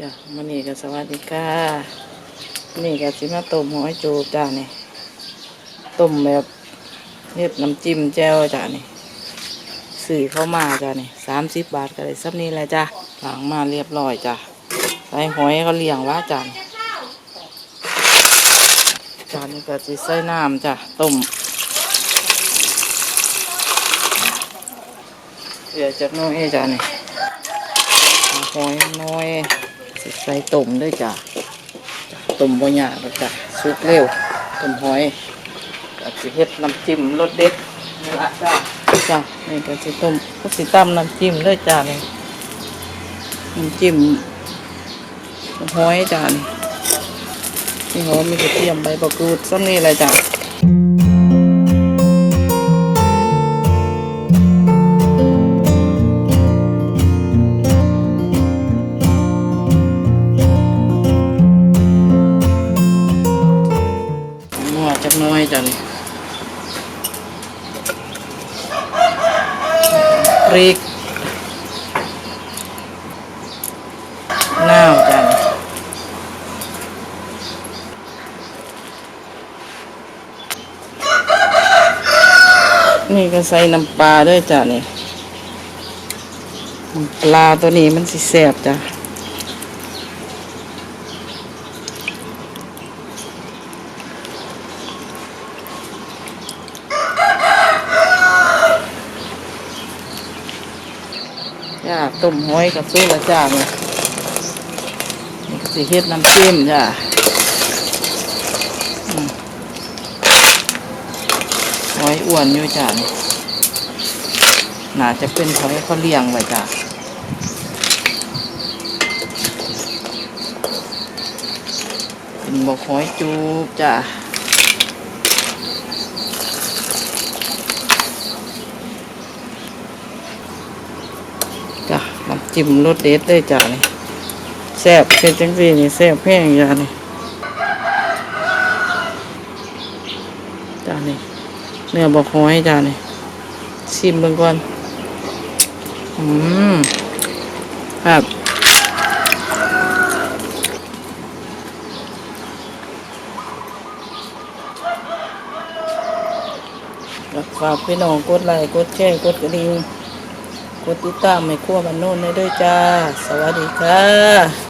จ้ะมันนี่ก็สวัสดีค่ะนี่ก็สิมาต้มหอยจูบจ้านี่ต้มแบบเรียบน้ำจิ้มแจ่วจ้านี่สื่อเข้ามาจ้านี่สามสิบบาทก็ได้สักนี้แหละจ้าหลังมาเรียบร้อยจ้าใส่หอยเขาเลี้ยงว่าจ้าจานนี้ก็สิใส่น้ำจ้าต้มเดี๋ยวจะน้อยจ้านี่หอยน้อย ใส่ต้มด้วยจ้ะต้มบ่ยากหรอกจ้ะสุกเร็วต้มหอยก็สิเฮ็ดน้ำจิ้มรสเด็ดนี่ละจ้ะจ้ะนี่ก็สิต้มก็สิตำน้ำจิ้มด้วยจ้ะนี่น้ำจิ้มหอยจ้ะนี่นี่หอมมีกระเทียมใบมะกรูดซ้ำนี่เลยจ้ะ อจักหน้อยจ้ะนี่พริกน้าวจ้ะนี่ก็ใส่น้ำปลาด้วยจ้ะนี่ ปลาตัวนี้มันสิแซ่บจ้ะ ต้มหอยกับซุปละจ้าเนี่ยก็สิเฮ็ดน้ำจิ้มจ้าหอยอ้วนอยู่จ้านี่น่าจะเป็นหอยเขาเลี้ยงไว้จ้าเป็นบอกหอยจูบจ้า จ้ะน้ำ จิ้มรสเด็ดเลยจ้ะนี่แซ่บเป็นจังสีนี่แซ่บแพงจ้ะนี่จ้ะนี่เนื้อบอกหอยจ้ะนี่ชิมเบิ่งก่อนอืมครับแล้วฝากพี่น้องกดไลค์กดแชร์กดกระดิ่ง กดติดตามให้ครัวบันโน้นได้ด้วยจ้า สวัสดีค่ะ